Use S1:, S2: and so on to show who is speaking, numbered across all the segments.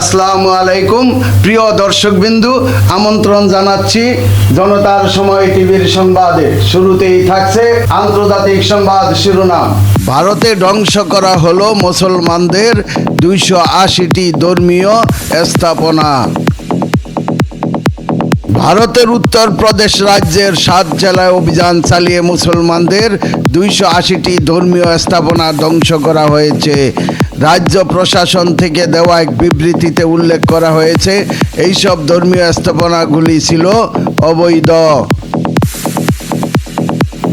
S1: আসসালামু আলাইকুম। প্রিয় দর্শকবিন্দু, আমন্ত্রণ জানাচ্ছি জনতার সময় টিভির সংবাদে। শুরুতেই থাকছে আন্তর্জাতিক সংবাদ শিরোনাম। ভারতে ধ্বংস করা হলো মুসলমানদের দুইশো আশিটি ধর্মীয় স্থাপনা। ভারতের উত্তরপ্রদেশ রাজ্যের সাত জেলায় অভিযান চালিয়ে মুসলমানদের দুইশো আশিটি ধর্মীয় স্থাপনা ধ্বংস করা হয়েছে। রাজ্য প্রশাসন থেকে দেওয়া এক বিবৃতিতে উল্লেখ করা হয়েছে, এইসব ধর্মীয় স্থাপনাগুলি ছিল অবৈধ।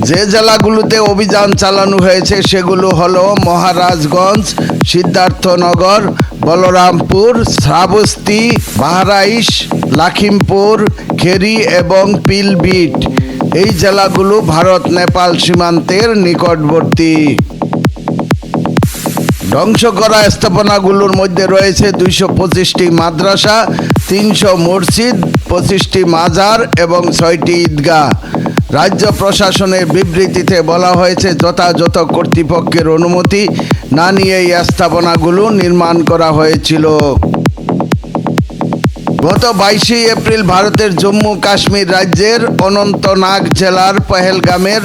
S1: যে জেলাগুলোতে অভিযান চালানো হয়েছে, সেগুলো হলো মহারাজগঞ্জ, সিদ্ধার্থনগর, বলরামপুর, শ্রাবস্তি বাহরাইশ লাখিমপুর, খেরি এবং পিলবিট। এই জেলাগুলো ভারত নেপাল সীমান্তের নিকটবর্তী। ধ্বংস করা স্থাপনাগুলোর মধ্যে রয়েছে দুইশো পঁচিশটি মাদ্রাসা, তিনশো মসজিদ, পঁচিশটি মাজার এবং ছয়টি ঈদগাহ। রাজ্য প্রশাসনের বিবৃতিতে বলা হয়েছে, যথাযথ কর্তৃপক্ষের অনুমতি না নিয়ে এই স্থাপনাগুলো নির্মাণ করা হয়েছিল। গত বাইশে এপ্রিল ভারতের জম্মু কাশ্মীর রাজ্যের অনন্তনাগ জেলার পহেলগামের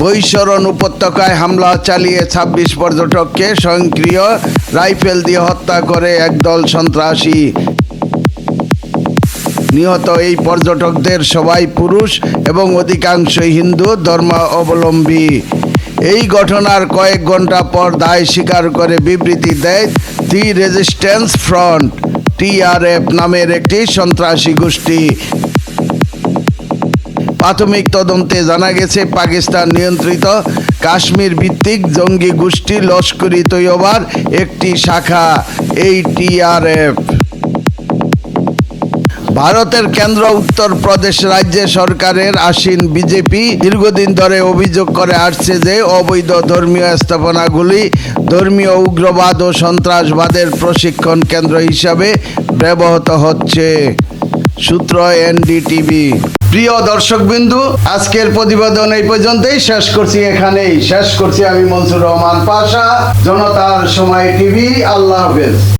S1: বৈশরণ উপত্যকায় হামলা চালিয়ে ছাব্বিশ পর্যটককে স্বয়ংক্রিয় রাইফেল দিয়ে হত্যা করে একদল সন্ত্রাসী। নিহত এই পর্যটকদের সবাই পুরুষ এবং অধিকাংশ হিন্দু ধর্ম অবলম্বী এই ঘটনার কয়েক ঘণ্টা পর দায় স্বীকার করে বিবৃতি দেয় দি রেজিস্ট্যান্স ফ্রন্ট। টিআরএফ নামের একটি সন্ত্রাসী গোষ্ঠী। প্রাথমিক তদন্তে জানা গেছে, পাকিস্তান নিয়ন্ত্রিত কাশ্মীর ভিত্তিক জঙ্গি গোষ্ঠী লস্করি তৈয়বার একটি শাখা, এই টিআরএফ। ভারতের কেন্দ্র উত্তরপ্রদেশ রাজ্যে সরকারের আসীন বিজেপি দীর্ঘদিন ধরে অভিযোগ করে আসছে যে অবৈধ ধর্মীয় স্থাপনাগুলি ধর্মীয় উগ্রবাদ ও সন্ত্রাসবাদের প্রশিক্ষণ কেন্দ্র হিসাবে ব্যবহৃত হচ্ছে। সূত্র এনডিটিভি। প্রিয় দর্শকবিন্দু, আজকের প্রতিবেদন এই পর্যন্তই। শেষ করছি এখানেই। শেষ করছি আমি মনসুর রহমান পাশা, জনতার সময় টিভি। আল্লাহ হাফেজ।